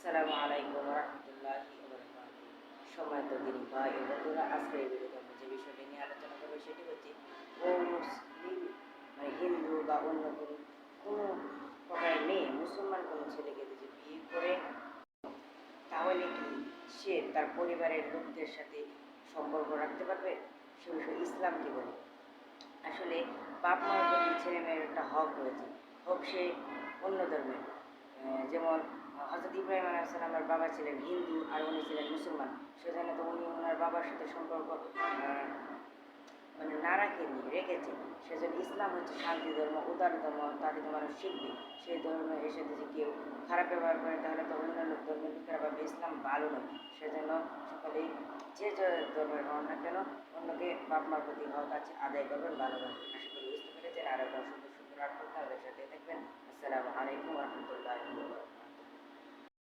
আসসালামু আলাইকুম রহমতুল্লাহ সময় তো দিন ভাই বন্ধুরা, আজকে এই ভিডিওতে আমরা যে বিষয়টি নিয়ে আলোচনা করব সেটি হচ্ছে মুসলিম মানে হিন্দু বা অন্য কোনো কোনো প্রকারের মেয়ে, মুসলমান কোনো ছেলেকে যদি বিয়ে করে, তাহলে কি সে তার পরিবারের লোকদের সাথে সম্পর্ক রাখতে পারবে? সে বিষয়ে ইসলাম কি বলে? আসলে বাপ মার প্রতি ছেলে মেয়ের একটা হক রয়েছে। হোক সে অন্য ধর্মের। যেমন হজরত ইব্রাহিম আলাইসালামের বাবা ছিলেন হিন্দু আর উনি ছিলেন মুসলমান। সেজন্য তো উনি ওনার বাবার সাথে সম্পর্ক মানে না রাখেনি রেখেছে সেজন্য ইসলাম হচ্ছে শান্তি ধর্ম, উদার ধর্ম, তাকে তো মানুষ শিখবে। সেই ধর্মে এসে যদি কেউ খারাপ ব্যবহার করে, তাহলে তো অন্যান্য ধর্মের লোকেরা ভাবে ইসলাম ভালো নয়। সেজন্য সকলেই যে যে ধর্মের হন না কেন, অন্যকে বাপ মার প্রতি হক আছে, আদায় করবেন ভালোভাবে